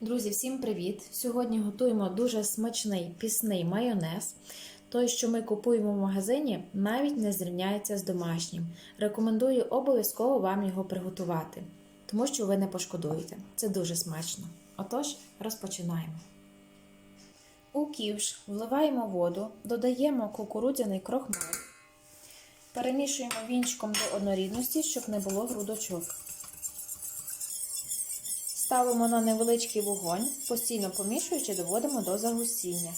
Друзі, всім привіт! Сьогодні готуємо дуже смачний пісний майонез. Той, що ми купуємо в магазині, навіть не зрівняється з домашнім. Рекомендую обов'язково вам його приготувати, тому що ви не пошкодуєте. Це дуже смачно. Отож, розпочинаємо. У ківш вливаємо воду, додаємо кукурудзяний крохмаль, перемішуємо вінчиком до однорідності, щоб не було грудочок. Ставимо на невеличкий вогонь, постійно помішуючи, доводимо до загустіння.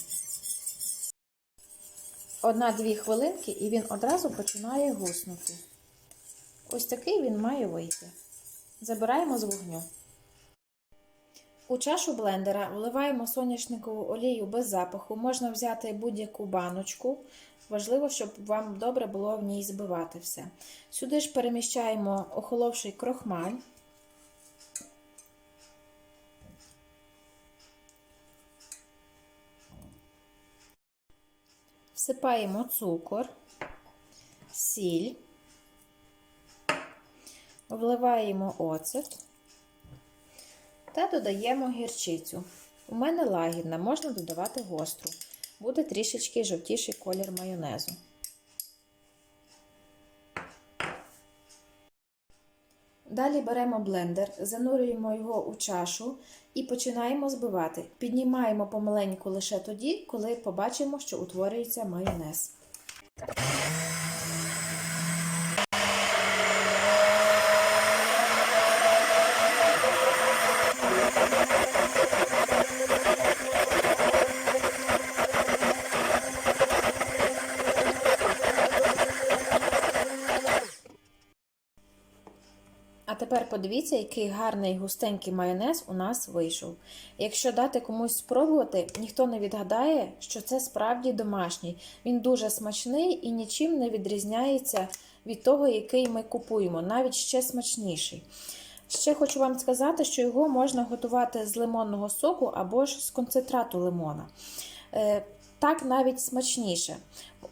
Одна-дві хвилинки і він одразу починає гуснути. Ось такий він має вийти. Забираємо з вогню. У чашу блендера вливаємо соняшникову олію без запаху. Можна взяти будь-яку баночку. Важливо, щоб вам добре було в ній збивати все. Сюди ж переміщаємо охоловший крохмаль. Всипаємо цукор, сіль, вливаємо оцет та додаємо гірчицю. У мене лагідна, можна додавати гостру. Буде трішечки жовтіший колір майонезу. Далі беремо блендер, занурюємо його у чашу і починаємо збивати. Піднімаємо помаленьку лише тоді, коли побачимо, що утворюється майонез. А тепер подивіться, який гарний густенький майонез у нас вийшов. Якщо дати комусь спробувати, ніхто не відгадає, що це справді домашній. Він дуже смачний і нічим не відрізняється від того, який ми купуємо, навіть ще смачніший. Ще хочу вам сказати, що його можна готувати з лимонного соку або ж з концентрату лимона. Так навіть смачніше.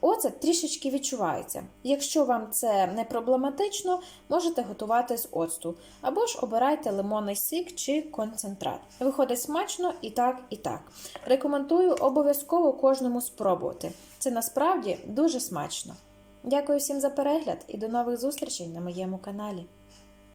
Оцет трішечки відчувається. Якщо вам це не проблематично, можете готувати з оцту. Або ж обирайте лимонний сік чи концентрат. Виходить смачно і так, і так. Рекомендую обов'язково кожному спробувати. Це насправді дуже смачно. Дякую всім за перегляд і до нових зустрічей на моєму каналі.